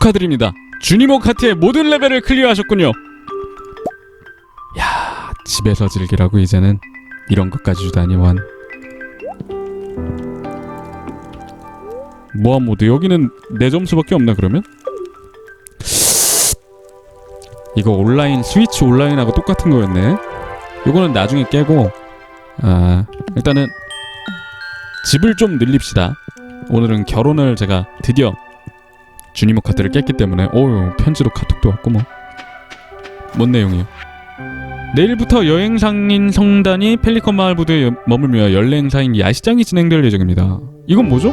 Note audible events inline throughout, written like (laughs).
축하드립니다. 주니모 카트의 모든 레벨을 클리어하셨군요. 야, 집에서 즐기라고 이제는 이런 것까지 주다니만. 모함 모드 여기는 네 점수밖에 없나 그러면? 이거 온라인 스위치 온라인하고 똑같은 거였네. 요거는 나중에 깨고 아 일단은 집을 좀 늘립시다. 오늘은 결혼을 제가 드디어 주니모 카트를 깼기 때문에 오유 편지도 카톡도 왔고 뭐. 뭔 내용이요? 내일부터 여행 상인 성단이 펠리컨 마을 부두에 머물며 연례 행사인 야시장이 진행될 예정입니다. 이건 뭐죠?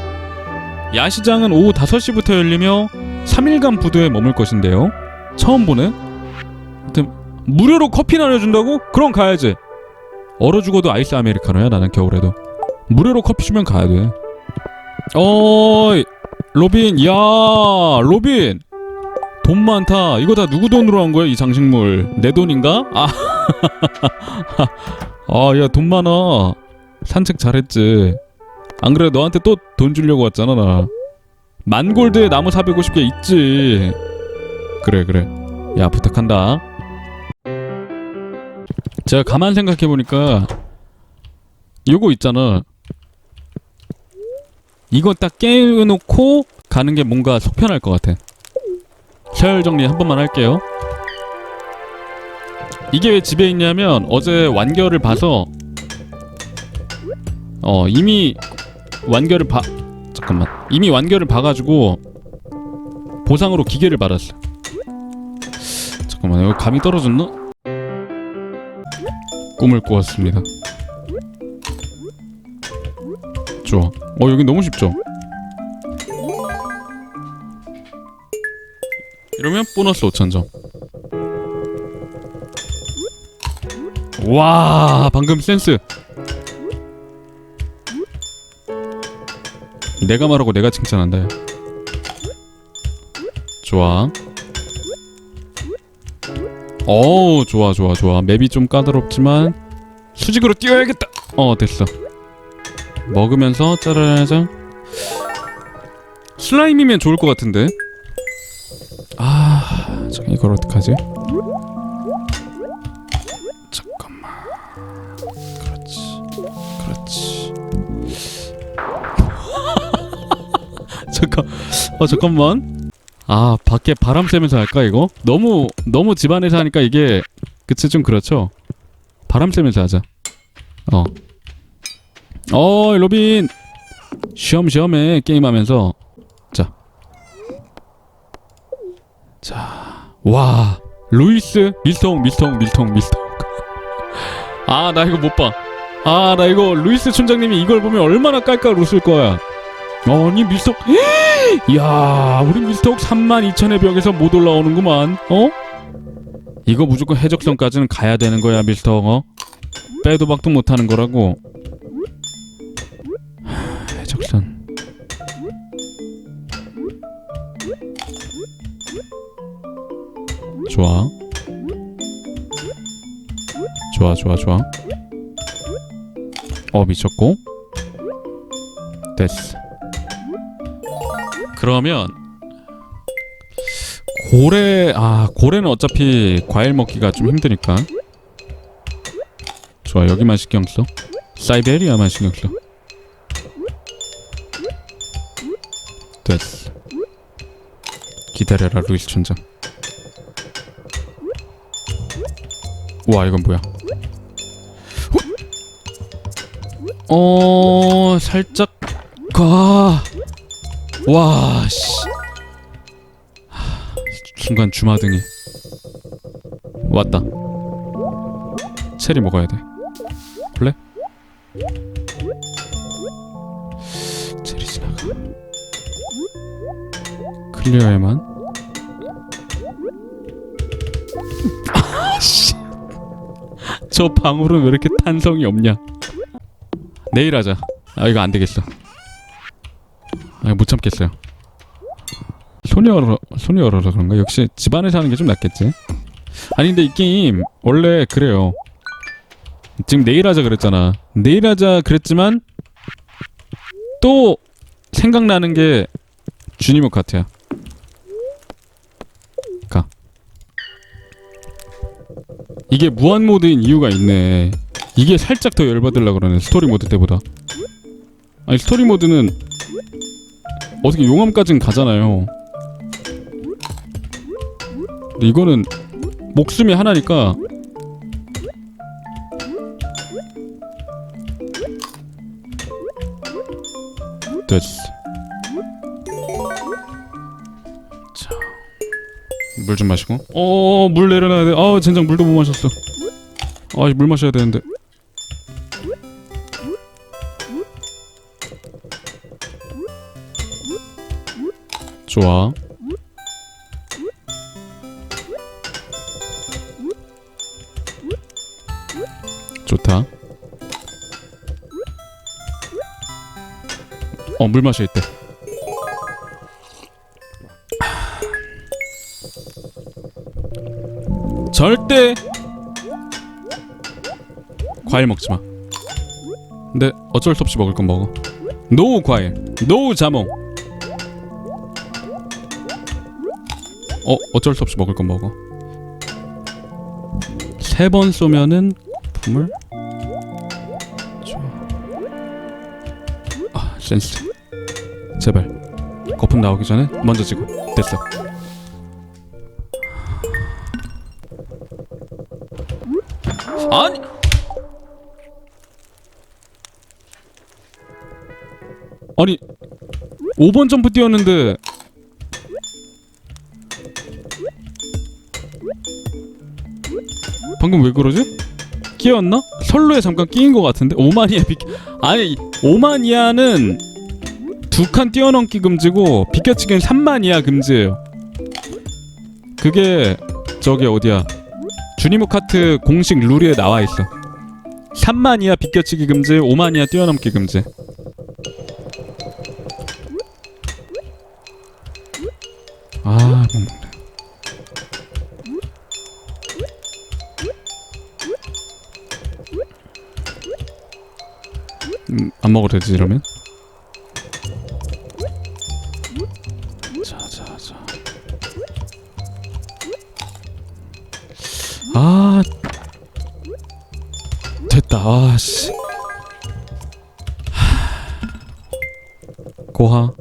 야시장은 오후 5시부터 열리며 3일간 부두에 머물 것인데요. 처음 보네. 하여튼 무료로 커피 나눠준다고? 그럼 가야지. 얼어 죽어도 아이스 아메리카노야 나는 겨울에도. 무료로 커피 주면 가야 돼. 어이 로빈 야 로빈. 돈 많다. 이거 다 누구 돈으로 한 거야 이 장식물? 내 돈인가? (laughs) 아아야 돈 많아. 산책 잘했지. 안 그래 너한테 또 돈 주려고 왔잖아 나. 만골드에 나무 450개 있지. 그래 그래. 야 부탁한다. 제가 가만 생각해 보니까 요거 있잖아 이거 딱 깨놓고 가는 게 뭔가 속 편할 것 같아. 서열 정리 한 번만 할게요. 이게 왜 집에 있냐면 어제 완결을 봐서 어 이미 완결을 봐 잠깐만 이미 완결을 봐가지고 보상으로 기계를 받았어. 잠깐만 여기 감이 떨어졌나? 꿈을 꾸었습니다. 좋아. 어 여기 너무 쉽죠? 이러면 보너스 5,000점. 와 방금 센스. 내가 말하고 내가 칭찬한다. 야. 좋아. 어우 좋아 좋아 좋아. 맵이 좀 까다롭지만 수직으로 뛰어야겠다. 어 됐어. 먹으면서 짜라라장? 슬라임이면 좋을 것 같은데. 아 잠깐 이걸 어떡하지? 잠깐만. 그렇지 그렇지. (laughs) 잠깐 아 잠깐만. 아 밖에 바람 쐬면서 할까 이거? 너무 너무 집 안에서 하니까 이게 그치 좀 그렇죠? 바람 쐬면서 하자. 어 어, 로빈. 쉬엄쉬엄해 게임하면서. 자. 자. 와. 루이스 밀통 밀통 밀통 밀통. 아, 나 이거 못 봐. 아, 나 이거 루이스 촌장님이 이걸 보면 얼마나 깔깔 웃을 거야. 아니 밀스톡 (gasps) 야 우리 밀스톡 32,000의 벽에서 못 올라오는구만 어? 이거 무조건 해적선까지는 가야 되는 거야 밀스톡 어? 빼도 박도 못 하는 거라고 해적선 좋아. 좋아 좋아 좋아. 어 미쳤고. 됐어. 그러면 고래 아 고래는 어차피 과일 먹기가 좀 힘드니까. 좋아 여기만 신경 써. 사이베리아만 신경 써 됐어. 기다려라 루이스 촌장. 와 이건 뭐야? 후! 어 살짝 가. 와 씨. 하, 순간 주마등이 왔다. 체리 먹어야 돼. 볼래? 클리어에만? 아씨. 저 방울은 왜 이렇게 탄성이 없냐? 내일 하자. 아 이거 안 되겠어. 아, 못 참겠어요. 손이 얼어 손이 얼어서 그런가? 역시 집안에서 하는 게 좀 낫겠지? 아니 근데 이 게임 원래 그래요. 지금 내일 하자 그랬잖아. 내일 하자 그랬지만 또 생각나는 게 주니모 카트야 이게 무한 모드인 이유가 있네. 이게 살짝 더 열받으려 그러네. 스토리 모드 때보다. 아니 스토리 모드는 어떻게 용암까진 가잖아요. 근데 이거는 목숨이 하나니까 됐어. 물 좀 마시고. 어, 물 내려놔야 돼. 아, 젠장 물도 못 마셨어. 아, 물 마셔야 되는데. 좋아. 좋다. 어, 물 마셔 있대. 절대 과일 먹지 마. 근데 어쩔 수 없이 먹을 건 먹어. 노 과일, 노 자몽. 어, 어쩔 수 없이 먹을 건 먹어. 세 번 쏘면은 좋아. 아, 센스. 제발. 거품 나오기 전에 먼저 지고. 됐어. 아니. 아니 5번 점프 뛰었는데 방금 왜 그러지? 끼었나? 선로에 잠깐 끼인 것 같은데 오마니아 비 아니 오마니아는 두 칸 뛰어넘기 금지고 비껴치기는 3만 이하 금지예요. 그게 저기 어디야? 주니모 카트 공식 룰에 나와 있어. 3만 이하 비껴치기 금지, 5만 이하 뛰어넘기 금지. 아, 못 먹네. 음, 안 먹어도 되지 이러면? 아, 됐다. 아, 씨. 하. 고하.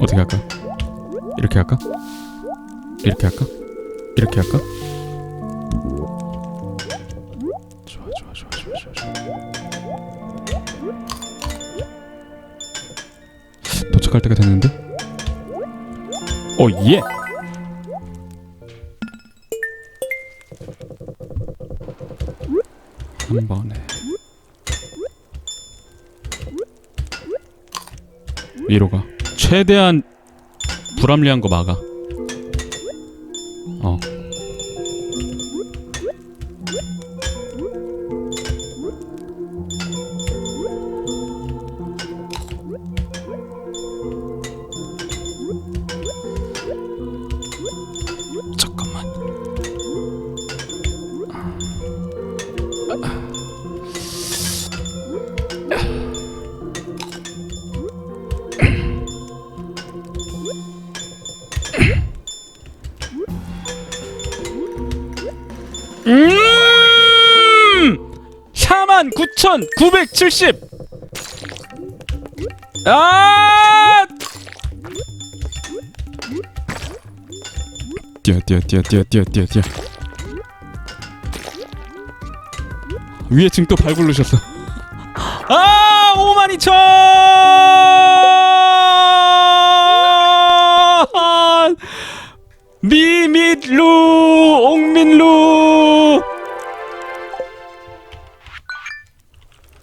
어떻게 할까? 이렇게 할까? 이렇게 할까? 이렇게 할까? 오 예! 한 번에 위로 가 최대한 불합리한 거 막아. 어. 49,970. 아! 뛰어 뛰어 뛰어 뛰어 뛰어 뛰어 뛰어. 위에 지금 또 발굴르셨어. 아! 5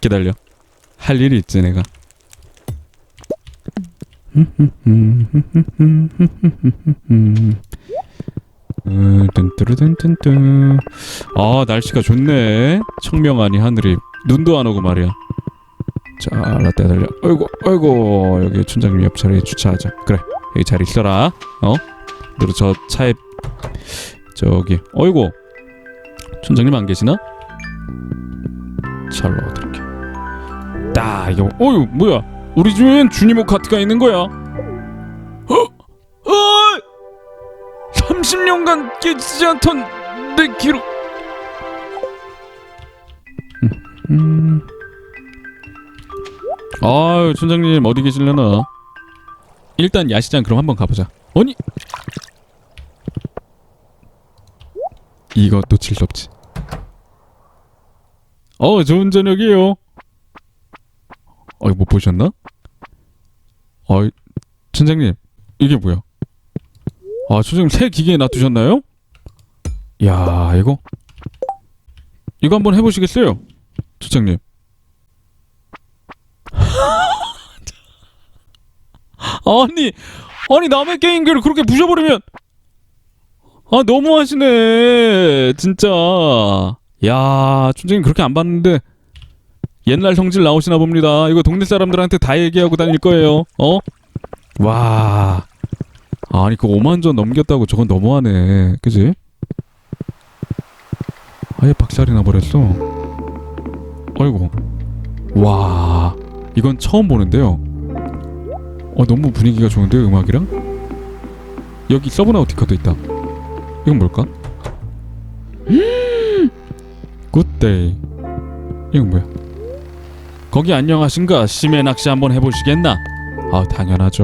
기다려. 할 일이 있지 내가. 음, 아 날씨가 좋네. 청명하니 하늘이. 눈도 안 오고 말이야. 자 라떼 달려. 어이구 어이구. 여기 춘장님 옆 자리에 주차하자. 그래 여기 잘 있어라. 어? 너도 저 차에 저기. 어이구. 촌장님 안 계시나? 잘 넣어드릴게 딱 이거. 어유 뭐야? 우리 집엔 주니모 카트가 있는 거야. 어? 어! 30년간 깨지지 않던 내 기록. 음. 아유 촌장님 어디 계실려나? 일단 야시장 그럼 한번 가보자. 아니? 놓칠 수 없지. 어 좋은 저녁이에요 어이 못 보셨나? 어이 촌장님 이게 뭐야 아 촌장님 새 기계에 놔두셨나요? 야 이거 이거 한번 해보시겠어요? 촌장님 (laughs) 아니 아니 남의 게임기를 그렇게 부셔버리면 아 너무하시네 진짜 야 촌장님 그렇게 안 봤는데 옛날 성질 나오시나 봅니다. 이거 동네 사람들한테 다 얘기하고 다닐 거예요. 어? 와. 아니 그 5만 전 넘겼다고 저건 너무하네. 그지? 아예 박살이 나버렸어. 아이고. 와. 이건 처음 보는데요. 어 너무 분위기가 좋은데요 음악이랑? 여기 서브나우티카도 있다. 이건 뭘까? (gasps) 굿데이. 이건 뭐야 거기 안녕하신가? 심해 낚시 한번 해보시겠나? 아 당연하죠.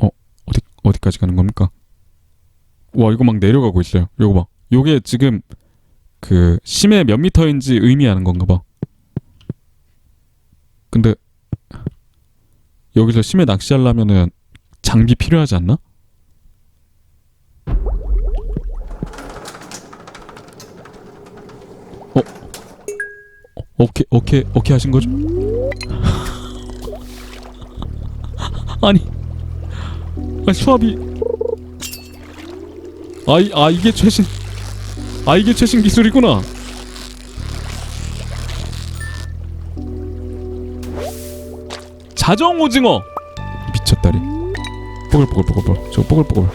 어 어디 어디까지 가는 겁니까? 와 이거 막 내려가고 있어요. 요거 봐. 요게 지금 그 심해 몇 미터인지 의미하는 건가 봐. 근데 여기서 심해 낚시하려면은 장비 필요하지 않나? 오케이 오케이 오케이 하신 거죠? (laughs) 아니 아니 수압이. 아, 이, 아 이게 최신 아 이게 최신 기술이구나. 자정 오징어. 미쳤다리. 뽀글뽀글뽀글뽀글. 저 뽀글뽀글.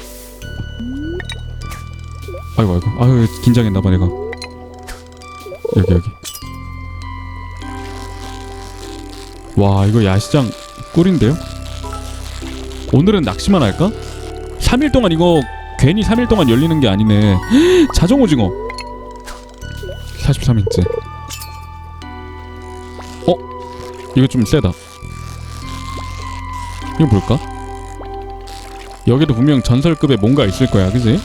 아이고 아이고. 아유 긴장했나봐 내가. 여기 여기 와 이거 야시장 꿀인데요 오늘은 낚시만 할까? 3일 동안 이거 괜히 3일 동안 열리는 게 아니네 (gasps) 자정 오징어 43인치 어? 이거 좀 세다 이거 뭘까? 여기도 분명 전설급의 뭔가 있을 거야, 그지?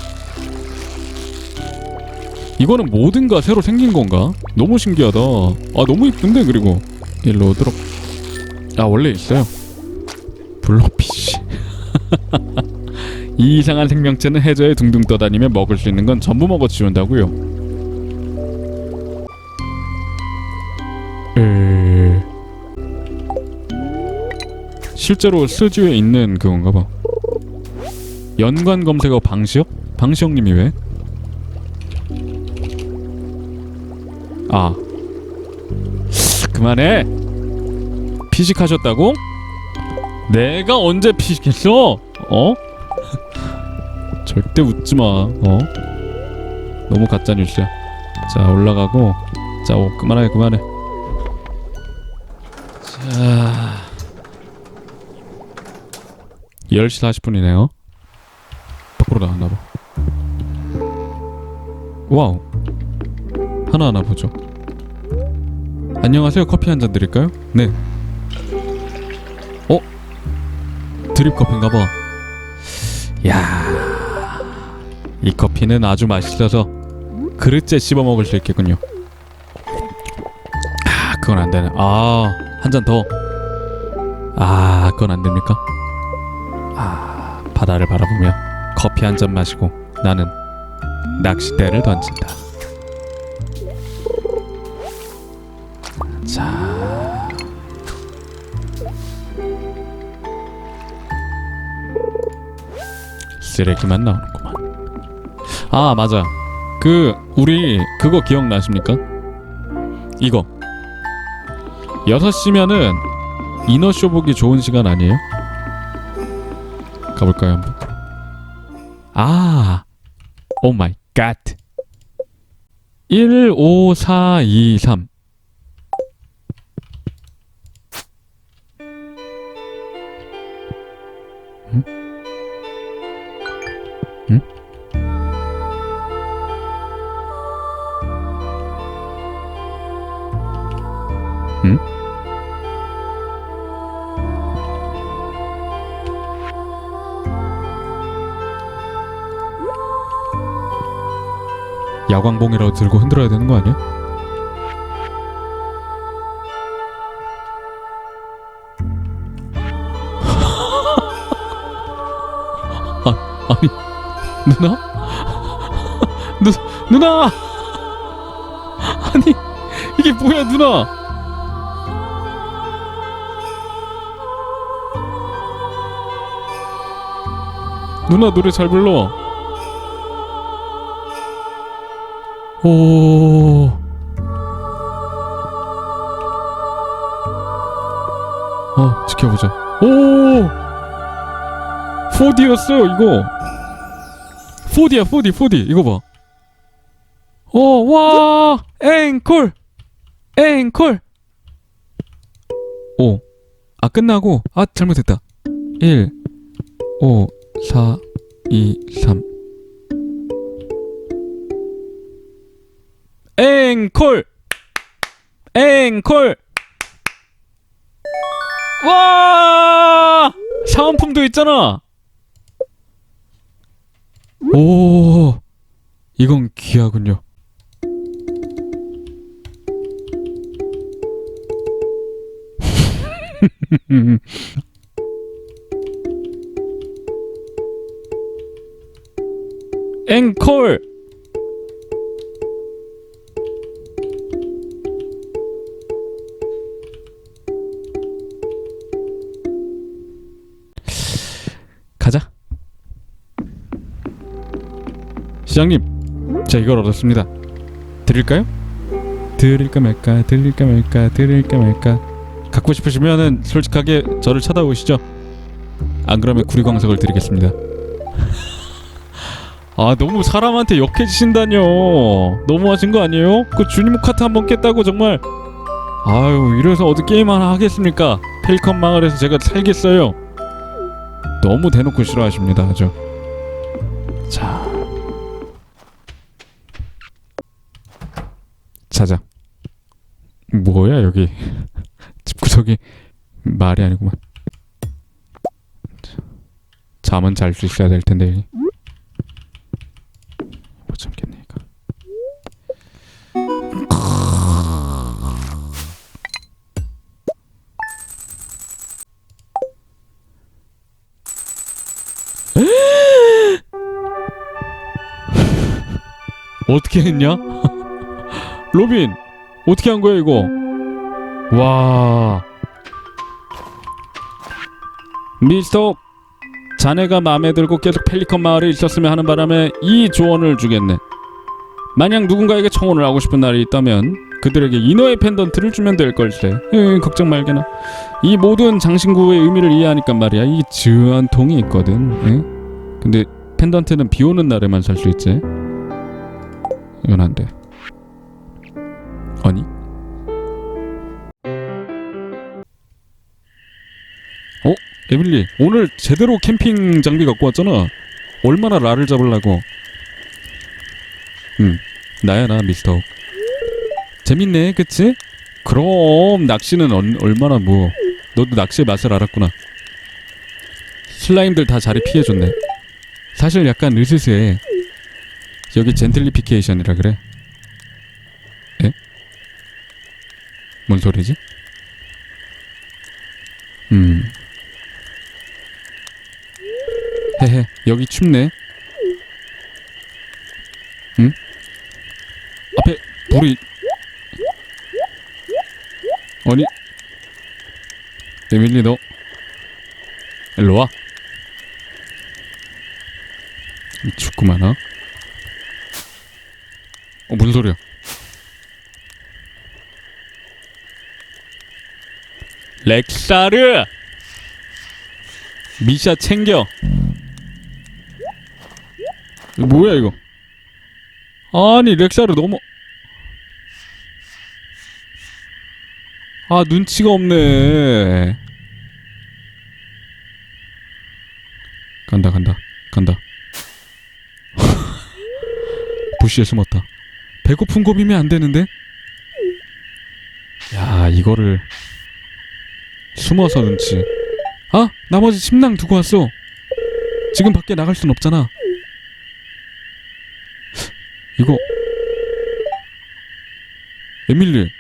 이거는 뭐든가 새로 생긴 건가? 너무 신기하다. 아 너무 이쁜데 그리고 일로 오도록. 아 원래 있어요. 블록피쉬. (laughs) 이 이상한 생명체는 해저에 둥둥 떠다니며 먹을 수 있는 건 전부 먹어 치운다고요. 에... 실제로 스튜디오에 있는 그건가 봐. 연관 검색어 방시혁? 방시혁님이 왜? 아 그만해 피식하셨다고? 내가 언제 피식했어? 어? (laughs) 절대 웃지 마 어? 너무 가짜 뉴스야 자 올라가고 자 오, 그만해 그만해 자 10시 40분이네요. 밖으로 나왔나 봐. 와우. 하나하나 보죠. 안녕하세요. 커피 한 잔 드릴까요? 네. 드립 커피인가 봐. 야, 이 커피는 아주 맛있어서 그릇째 씹어 먹을 수 있겠군요. 아, 그건 안 되네. 아, 한 잔 더. 아, 그건 안 됩니까? 아, 바다를 바라보며 커피 한 잔 마시고 나는 낚싯대를 던진다. 자. 쓰레기만 나오는구만. 아, 맞아. 그 우리 그거 기억나십니까? 이거. 6시면은 이너쇼 보기 좋은 시간 아니에요? 가볼까요 한번? 아, 오 마이 갓. 15423 야광봉이라고 들고 흔들어야 되는 거 아니야? (laughs) 아, 아니 누나? (laughs) 누, 누나! (laughs) 아니 이게 뭐야 누나! 누나 노래 잘 불러. 오. 어, 지켜보자. 오! 4D였어요, 이거. 4D야, 4D, 4D. 이거 봐. 오, 와! 앵콜! 앵콜! 오. 아, 끝나고. 아, 잘못했다. 1, 5, 4, 2, 3. 앵콜! 앵콜! 와! 사은품도 있잖아. 오, 이건 귀하군요. (laughs) 앵콜! 가자. 시장님, 자 이걸 얻었습니다. 드릴까요? 드릴까 말까, 드릴까 말까, 드릴까 말까. 갖고 싶으시면은 솔직하게 저를 찾아오시죠. 안 그러면 구리광석을 드리겠습니다. (laughs) 아 너무 사람한테 역해지신다뇨. 너무하신 거 아니에요? 그 주님 카트 한번 깼다고 정말. 아유 이래서 어디 게임 하나 하겠습니까? 펠컨 마을에서 제가 살겠어요. 너무 대놓고 싫어하십니다 아주 자 자자 뭐야 여기 (laughs) 집구석이 말이 아니구만 자, 잠은 잘 수 있어야 될 텐데 못 참겠네 이거 어떻게 했냐? (laughs) 로빈 어떻게 한 거야 이거? 와 미스터 자네가 마음에 들고 계속 펠리컨 마을에 있었으면 하는 바람에 이 조언을 주겠네. 만약 누군가에게 청혼을 하고 싶은 날이 있다면 그들에게 인어의 펜던트를 주면 될 걸세. 에, 걱정 말게나. 이 모든 장신구의 의미를 이해하니까 말이야. 이 즈한 통이 있거든. 에? 근데 펜던트는 비 오는 날에만 살 수 있지. 이건 안 돼. 아니? 에밀리 오늘 제대로 캠핑 장비 갖고 왔잖아. 얼마나 라를 잡으려고. 응 나야 나 미스터 재밌네 그치? 그럼 낚시는 얼, 얼마나 뭐. 너도 낚시의 맛을 알았구나. 슬라임들 다 자리 피해줬네. 사실 약간 으스스해. 여기 젠틀리피케이션이라 그래. 에? 뭔 소리지? 음 헤헤 여기 춥네. 응? 앞에 불이 아니? 에밀리 너 일로 와. 춥구만 어? 어 무슨 소리야? 렉사르! 미샤 챙겨 이거 뭐야 이거? 아니 렉사르 너무 아 눈치가 없네. 간다 간다 간다. (laughs) 부시에 숨었다. 배고픈 고비면 안 되는데? 야 이거를 숨어서 눈치. 아 나머지 침낭 두고 왔어. 지금 밖에 나갈 순 없잖아 이거 에밀리,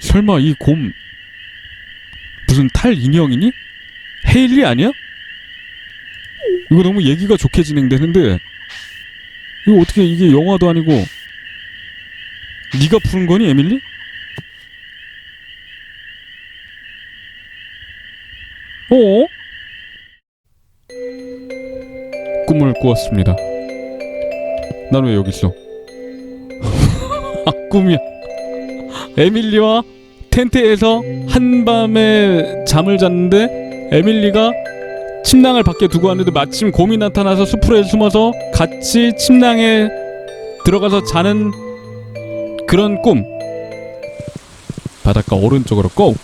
설마 이 곰 무슨 탈 인형이니? 헤일리 아니야? 이거 너무 얘기가 좋게 진행되는데 이거 어떻게 이게 영화도 아니고 네가 푸는 거니 에밀리? 어? 꿈을 꾸었습니다. 난 왜 여기 있어? 아, 꿈이야. 에밀리와 텐트에서 한밤에 잠을 잤는데 에밀리가 침낭을 밖에 두고 왔는데 마침 곰이 나타나서 수풀에 숨어서 같이 침낭에 들어가서 자는 그런 꿈. 바닷가 오른쪽으로 고!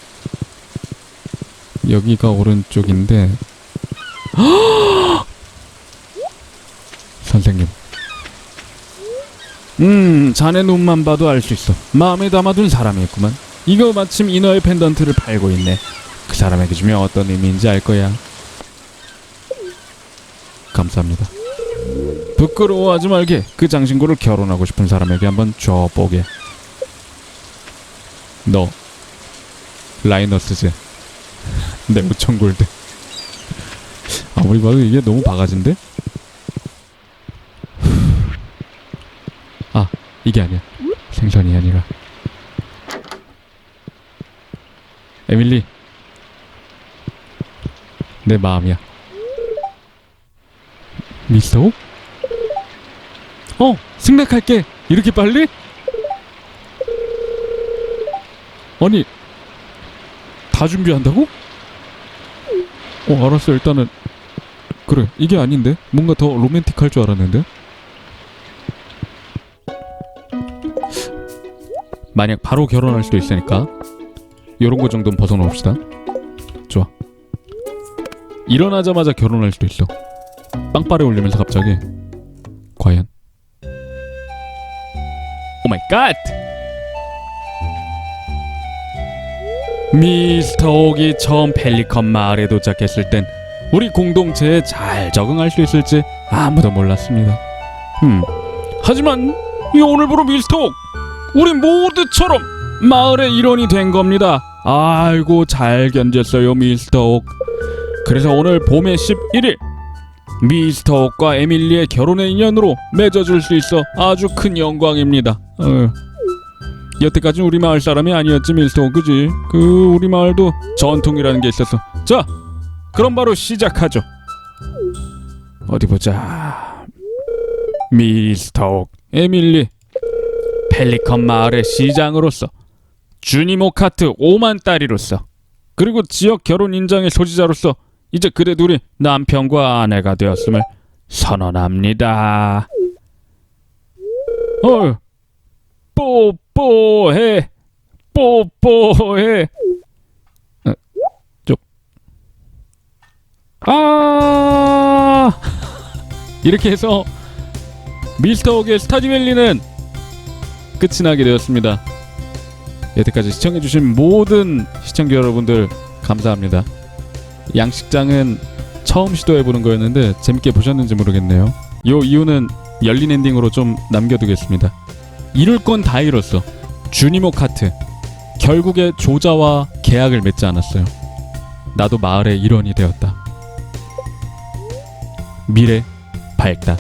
여기가 오른쪽인데 (gasps) 선생님 음 자네 눈만 봐도 알 수 있어. 마음에 담아둔 사람이 있구만. 이거 마침 이너의 펜던트를 팔고 있네. 그 사람에게 주면 어떤 의미인지 알 거야. 감사합니다. 부끄러워하지 말게. 그 장신구를 결혼하고 싶은 사람에게 한번 줘보게. 너 라이너스지 (laughs) 내 무청골드 아무리 봐도 이게 너무 바가지인데? 아 이게 아니야. 생선이 아니라. 에밀리. 내 마음이야. 옥? 어 승낙할게. 이렇게 빨리? 아니 다 준비한다고? 어 알았어. 일단은 그래. 이게 아닌데? 뭔가 더 로맨틱할 줄 알았는데 만약 바로 결혼할 수도 있으니까 요런 거 정도는 벗어놓읍시다. 좋아. 일어나자마자 결혼할 수도 있어. 빵빠레 올리면서 갑자기 과연. 오 마이 갓 미스터 옥이 처음 펠리컨 마을에 도착했을 땐 우리 공동체에 잘 적응할 수 있을지 아무도 몰랐습니다. 음. 하지만 이 오늘부로 미스터 옥 우리 모두처럼 마을의 일원이 된 겁니다. 아이고 잘 견뎠어요 미스터 옥. 그래서 오늘 봄의 11일 미스터 옥과 에밀리의 결혼의 인연으로 맺어줄 수 있어 아주 큰 영광입니다. 어. 여태까지는 우리 마을 사람이 아니었지 밀스톤 그지? 그 우리 마을도 전통이라는 게 있었어 자 그럼 바로 시작하죠 어디 보자 미스터 에밀리 펠리컨 마을의 시장으로서 주니모 카트 5만 딸이로서 그리고 지역 결혼 인장의 소지자로서 이제 그대 둘이 남편과 아내가 되었음을 선언합니다. 어 뽀뽀해 뽀뽀해. 어, 쪽. 아! 이렇게 해서 미스터 옥의 스타디밸리는 끝이 나게 되었습니다 여태까지 시청해주신 모든 시청자 여러분들 감사합니다 양식장은 처음 시도해보는 거였는데 재밌게 보셨는지 모르겠네요 요 이유는 열린 엔딩으로 좀 남겨두겠습니다 이룰 건 다 이뤘어. 주니모 카트. 결국에 조자와 계약을 맺지 않았어요. 나도 마을의 일원이 되었다. 미래 밝다.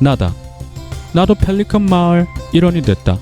나다. 나도 펠리컨 마을 일원이 됐다.